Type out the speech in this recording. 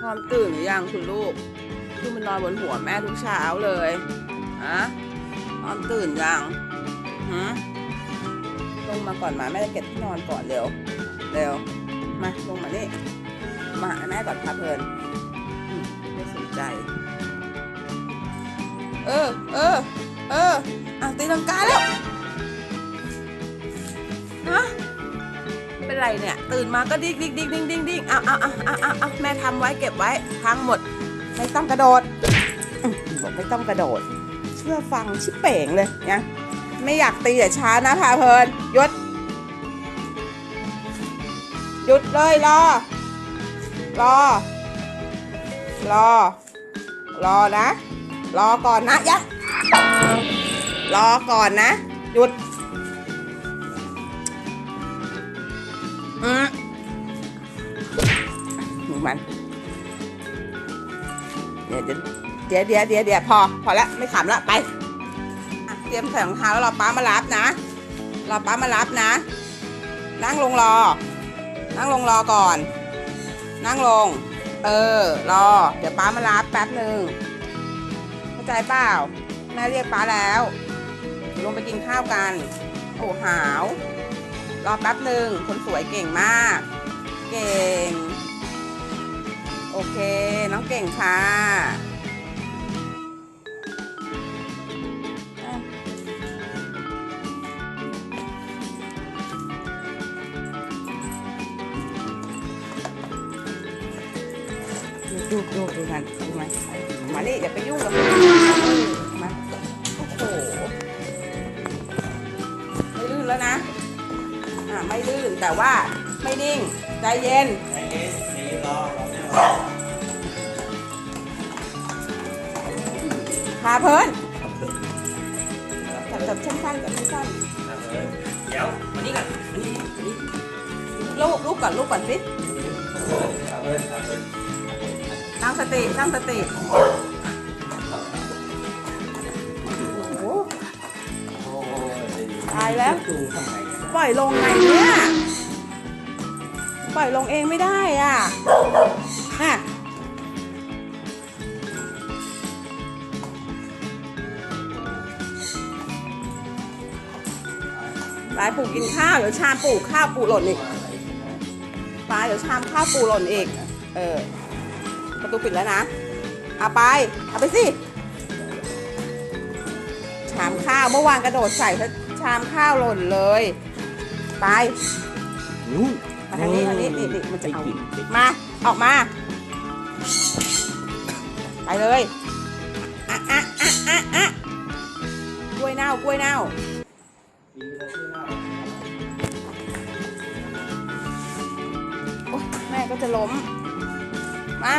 พร้อมตื่นหรือยังคุณลูกคือมันนอนบนหัวแม่ทุกเช้าเลยฮะพร้อมตื่นยังหืมลงมาก่อนมาแม่จะเก็บที่นอนก่อนเร็วเร็วมาลงมานี่มาหาแม่ก่อนพาเพลินไม่สนใจ เออเออเอออะตีลังกาแล้ว ไรเนี่ย ตื่นมาก็ดิ๊กดิ๊กดิ๊กดิ๊กดิ๊กดิ๊กเอาเอาเอาเอาเอาเอาแม่ทำไว้เก็บไว้พังหมด ไม่ต้องกระโดดบอกไม่ต้องกระโดด เชื่อฟังชิเป่งเลยนะไม่อยากตีแต่ช้านะพาเพลินหยุดหยุดเลยรอ รอ รอ รอนะ รอก่อนนะยักรอก่อนนะ หยุด อืมดูมัน เดี๋ยวเดี๋ยวเดี๋ยวเดี๋ยวเดี๋ยวพอ พอแล้วไม่ขำล้วไป เตรียมใส่รองเท้าแล้วรอป้ามารับนะรอป้ามารับนะ นั่งลงรอ นั่งลงรอก่อน นั่งลง เออ รอ เดี๋ยวป้ามารับแป๊บหนึ่งเข้าใจเปล่าแม่เรียกป้าแล้ว ลงไปกินข้าวกัน โอ้หาว รอแป๊บหนึ่งคนสวยเก่งมาก เก่ง โอเค น้องเก่งค่ะดูดูดูดูมันดูมันมานี่อย่าไปยุ่งกับ ไม่ลื่นแต่ว่าไม่นิ่ง ใจเย็นพาเพลินจับจับสั้นๆจับสั้นๆเดี๋ยวมานี่ก่อนมานี่มานี่ลูกลูกก่อนลูกก่อนสิตั้งสติตั้งสติโอ้โหตายแล้ว ปล่อยลงไงเนี่ยปล่อยลงเองไม่ได้อะน่ะไปปู่กินข้าวเดี๋ยวชามปู่ข้าวปู่หล่นอีกปลาเดี๋ยวชามข้าวปูหล่นอีก เออ ประตูปิดแล้วนะเอาไป เอาไปสิชามข้าวเมื่อวานกระโดดใส่ชามข้าวหล่นเลย ไป นู้นมาทางนี้ทางนี้นี่นี่มันจะเอาได้กลิ่นได้กลิ่น มา ออกมา ไปเลยอะอะอะอะอะกล้วยเน่ากล้วยเน่าดีแล้วที่ว่าโอ๊ยแม่ก็จะล้ม มา